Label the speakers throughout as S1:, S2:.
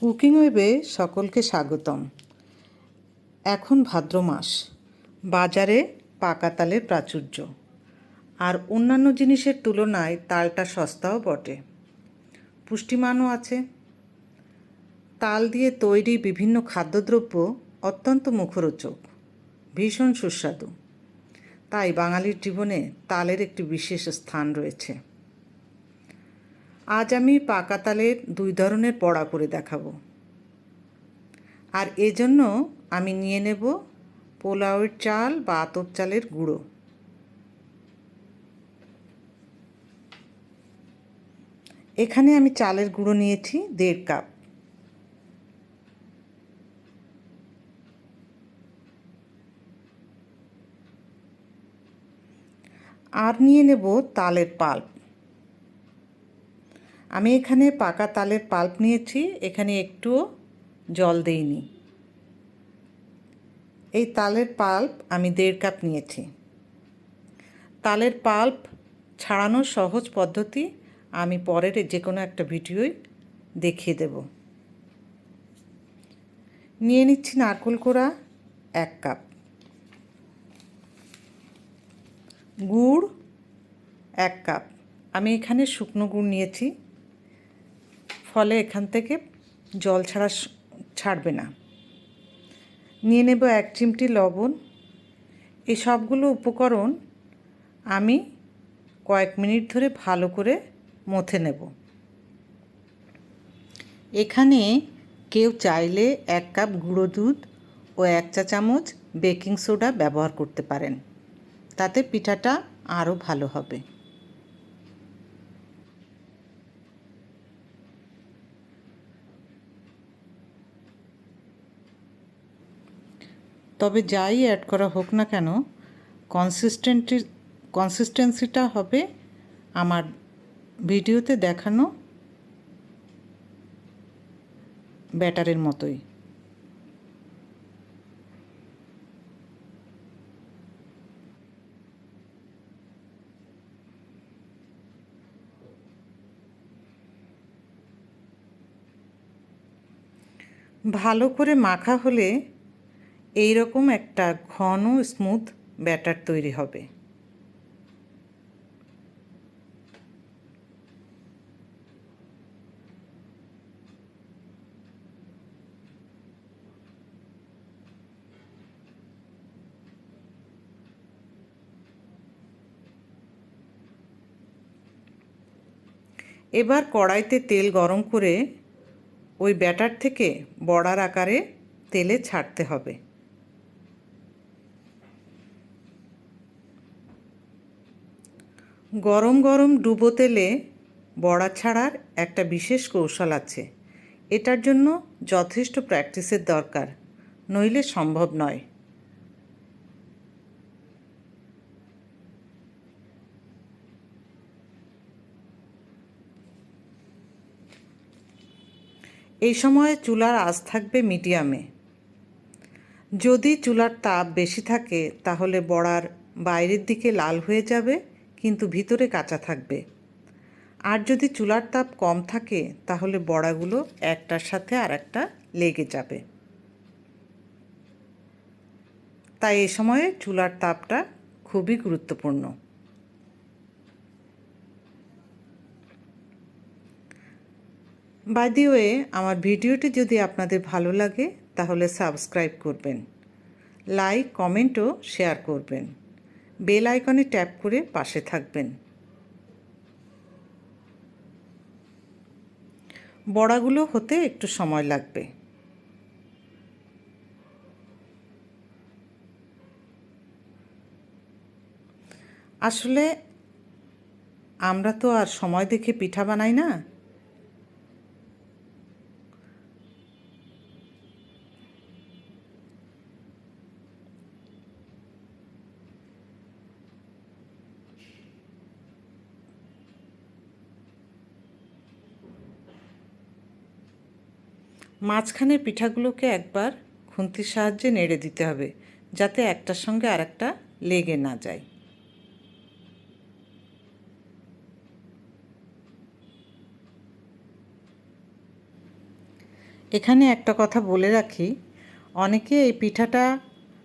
S1: Cooking ওয়েবে সকলকে স্বাগতম। এখন ভাদ্র মাস। বাজারে পাকা তালের প্রাচুর্য। আর অন্যান্য জিনিসের তুলনায় তালটা সস্তাও বটে। পুষ্টিমানও আছে। তাল দিয়ে তৈরি বিভিন্ন খাদ্যদ্রব্য অত্যন্ত মুখরোচক। ভীষণ সুস্বাদু। তাই বাঙালির জীবনে তালের একটি বিশেষ স্থান রয়েছে। আজ আমি পাকা তালের দুই ধরনের পড়া করে দেখাবো। আর এজন্য আমি নিয়ে নেব পোলাওয়ের চাল বা আতপ চালের গুঁড়ো। এখানে আমি চালের গুঁড়ো নিয়েছি দেড় কাপ। আর নিয়ে নেব তালের পাল্প। আমি এখানে পাকা তালের পাল্প নিয়েছি, এখানে একটুও জল দেইনি। এই তালের পাল্প আমি দেড় কাপ নিয়েছি। তালের পাল্প ছাড়ানোর সহজ পদ্ধতি আমি পরের যে কোনো একটা ভিডিওই দেখিয়ে দেব। নিয়ে নিচ্ছি নারকোল কোড়া, এক কাপ। গুড়, এক কাপ। আমি এখানে শুকনো গুড় নিয়েছি। ফলে এখান থেকে জল ছাড়া ছাড়বে না। নিয়ে নেব এক চিমটি লবণ। এই সবগুলো উপকরণ আমি কয়েক মিনিট ধরে ভালো করে মথে নেব। এখানে কেউ চাইলে এক কাপ গুঁড়ো দুধ ও এক চা চামচ বেকিং সোডা ব্যবহার করতে পারেন। তাতে পিঠাটা আরও ভালো হবে। তবে যাই অ্যাড করা হোক না কেন কনসিস্টেন্টি কনসিস্টেন্সিটা হবে আমার ভিডিওতে দেখানো ব্যাটারের মতোই। ভালো করে মাখা হলে এই রকম একটা ঘন স্মুথ ব্যাটার তৈরি হবে। এবার কড়াইতে তেল গরম করে ওই ব্যাটার থেকে বড়ার আকারে তেলে ছাড়তে হবে। গরম গরম ডুবো তেলে বড়া ছাড়ার একটা বিশেষ কৌশল আছে। এটার জন্য যথেষ্ট প্র্যাকটিসের দরকার, নইলে সম্ভব নয়। এই সময় চুলার আঁচ থাকবে মিডিয়ামে। যদি চুলার তাপ বেশি থাকে, তাহলে বড়ার বাইরের দিকে লাল হয়ে যাবে। কিন্তু ভিতরে কাঁচা থাকবে। আর যদি চুলার তাপ কম থাকে, তাহলে বড়াগুলো একটার সাথে আর একটা লেগে যাবে। তাই এ সময়ে চুলার তাপটা খুবই গুরুত্বপূর্ণ। বাই দি ওয়ে আমার ভিডিওটি যদি আপনাদের ভালো লাগে, তাহলে সাবস্ক্রাইব করবেন। লাইক কমেন্টও শেয়ার করবেন। বেল আইকনে ট্যাপ করে পাশে থাকবেন। বড়াগুলো হতে একটু সময় লাগবে। আসলে আমরা তো আর সময় দেখে পিঠা বানাই না। মাঝখানের পিঠাগুলোকে একবার খুন্তির সাহায্যে নেড়ে দিতে হবে, যাতে একটার সঙ্গে আর একটা লেগে না যায়। এখানে একটা কথা বলে রাখি, অনেকে এই পিঠাটা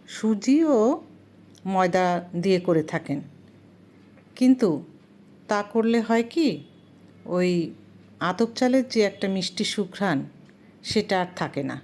S1: সুজি ও ময়দা দিয়ে করে থাকেন। কিন্তু তা করলে হয় কি, ওই আতপ চালের যে একটা মিষ্টি সুঘ্রাণ সেটা আর থাকে না।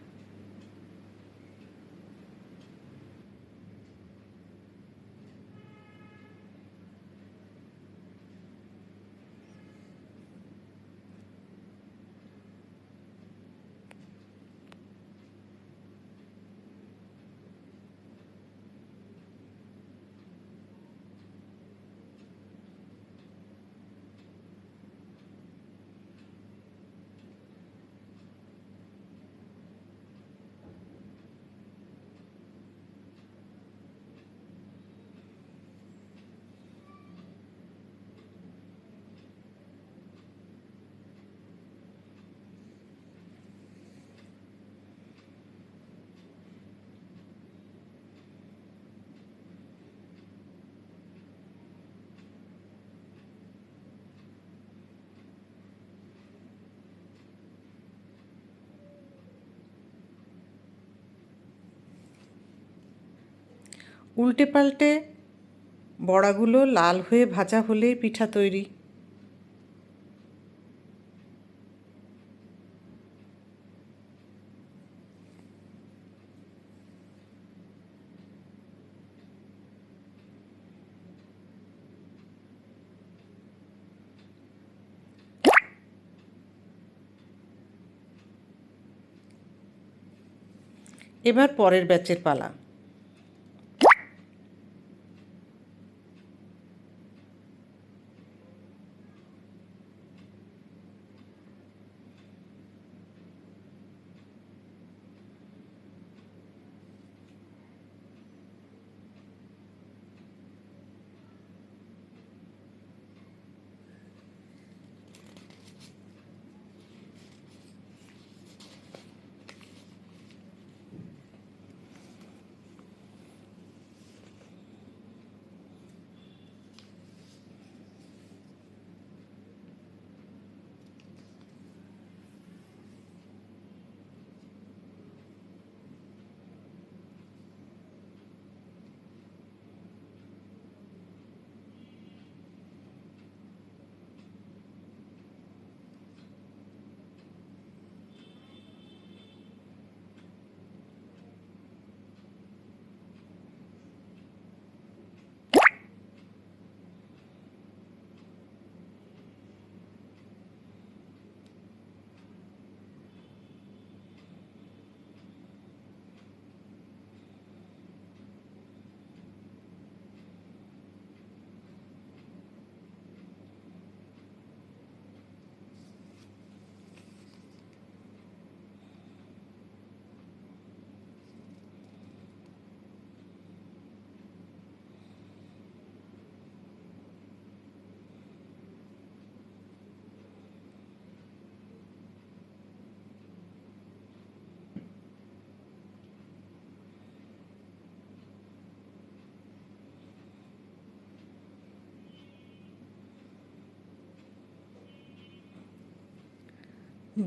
S1: উল্টে পাল্টে বড়াগুলো লাল হয়ে ভাজা হলেই পিঠা তৈরি। এবার পরের ব্যাচের পালা।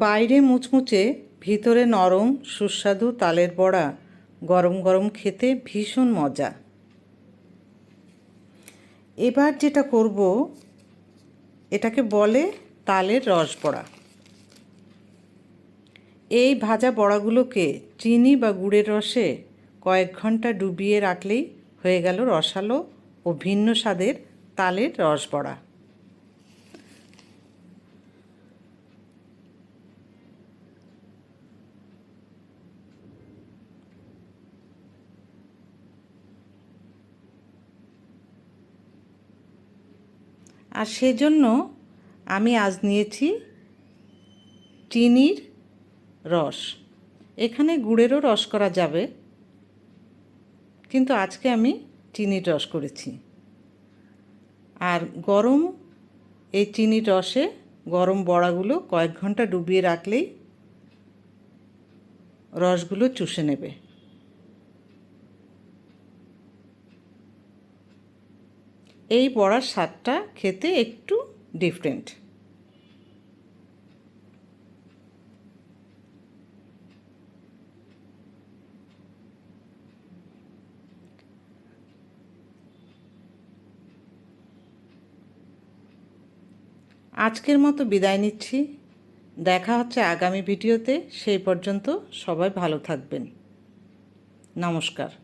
S1: বাইরে মুচমুচে, ভিতরে নরম, সুস্বাদু তালের বড়া, গরম গরম খেতে ভীষণ মজা। এবার যেটা করব, এটাকে বলে তালের রস বড়া। এই ভাজা বড়াগুলোকে চিনি বা গুড়ের রসে কয়েক ঘণ্টা ডুবিয়ে রাখলেই হয়ে গেল রসালো ও ভিন্ন স্বাদের তালের রস বড়া। আর সেজন্য আমি আজ নিয়েছি চিনির রস। এখানে গুড়েরও রস করা যাবে, কিন্তু আজকে আমি চিনির রস করেছি। আর গরম, এই চিনির রসে গরম বড়াগুলো কয়েক ঘণ্টা ডুবিয়ে রাখলেই রসগুলো চুষে নেবে। এই বড়ার স্বাদটা খেতে একটু ডিফারেন্ট আজকের মতো বিদায় নিচ্ছি। দেখা হচ্ছে আগামী ভিডিওতে। সেই পর্যন্ত সবাই ভালো থাকবেন। নমস্কার।